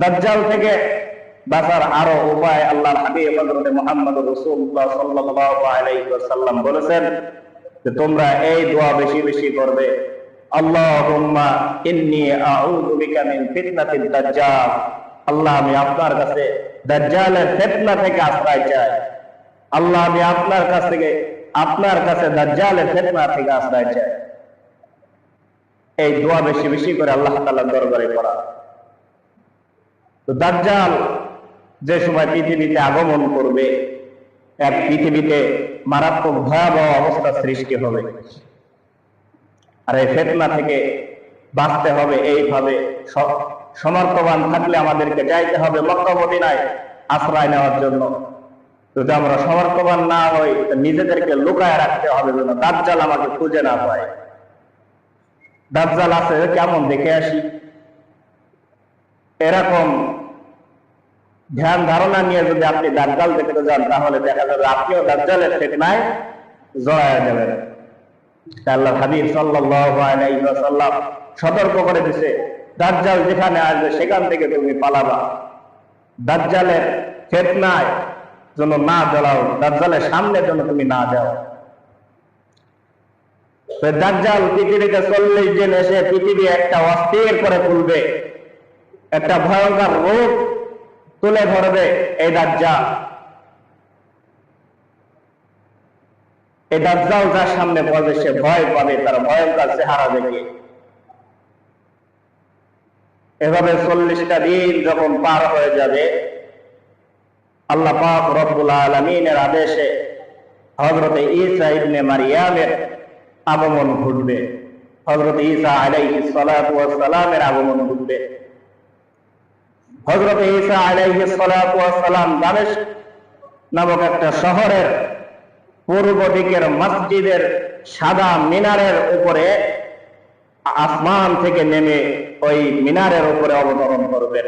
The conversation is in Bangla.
দাজ্জাল থেকে বাঁচার আরও উপায় আল্লাহর হাবিব হযরত মুহাম্মদ রাসূলুল্লাহ সাল্লাল্লাহু আলাইহি ওয়াসাল্লাম বলেছেন যে তোমরা এই দোয়া বেশি বেশি করবে। আল্লাহুম্মা আউযু বিকা মিন দাজ্জাল। আল্লাহ আমি আপনার কাছে দাজ্জালের ফিতনা থেকে আশ্রয় চাই। আল্লাহ আমি আপনার কাছ থেকে, আপনার কাছে দাজ্জালের ফিতনা থেকে আশ্রয় চাই। এই দোয়া বেশি বেশি করে আল্লাহ তাআলার দরবারে পড়া। তো দাজ্জাল যে সময় পৃথিবীতে আগমন করবে, এক পৃথিবীতে মারাত্মক ভয়াবহ অবস্থা সৃষ্টি হবে। আর এই ফেতনা থেকে বাঁচতে হবে এইভাবে। সমর্থবান থাকলে আমাদেরকে যাইতে হবে মক্কা মদিনায় আশ্রয় নেওয়ার জন্য। যদি আমরা সমর্থবান না হই নিজেদেরকে লুকায় রাখতে হবে যেন দাজ্জাল আমাকে খুঁজে না পায়। দাজ্জাল আছে, কেমন দেখে আসি। এরকম ধ্যান ধারণা নিয়ে যদি আপনি দাজ্জাল দেখতে যান, তাহলে দেখা যাবে আপনিও দাজ্জালের ফিতনায় জড়ায় যাবেন আল্লাহ হাবিব সতর্ক করে দাজ্জাল যেখানে আসবে সেখান থেকে তুমি পালাবা। দাজ্জালের ফিতনায় যেন না দাজ্জালের সামনে যেন তুমি না যাও। দাজ্জাল পৃথিবীতে চল্লিশ দিন এসে পৃথিবী একটা অস্থির করে তুলবে। একটা ভয়ঙ্কর রূপ তুলে ধরবে এই দাজ্জাল। এই দাজ্জাল যার সামনে পড়বে সে ভয় পাবে, তার ভয়ঙ্কর চেহারা দেখে। এভাবে চল্লিশটা দিন যখন পার হয়ে যাবে, আল্লাহ পাক রব্বুল আলমিনের আদেশে হজরতে ঈসা ইবনে মারিয়ামের আগমন ঘটবে। হজরত ঈসা আলাইহিস সালাতু ওয়াস সালামের আগমন ঘটবে। হজরত ঈসা আলাইহি সালাম দামেস্ক নামক একটা শহরের পূর্ব দিকের মসজিদের সাদা মিনারের উপরে আসমান থেকে নেমে ওই মিনারের উপরে অবতরণ করবেন।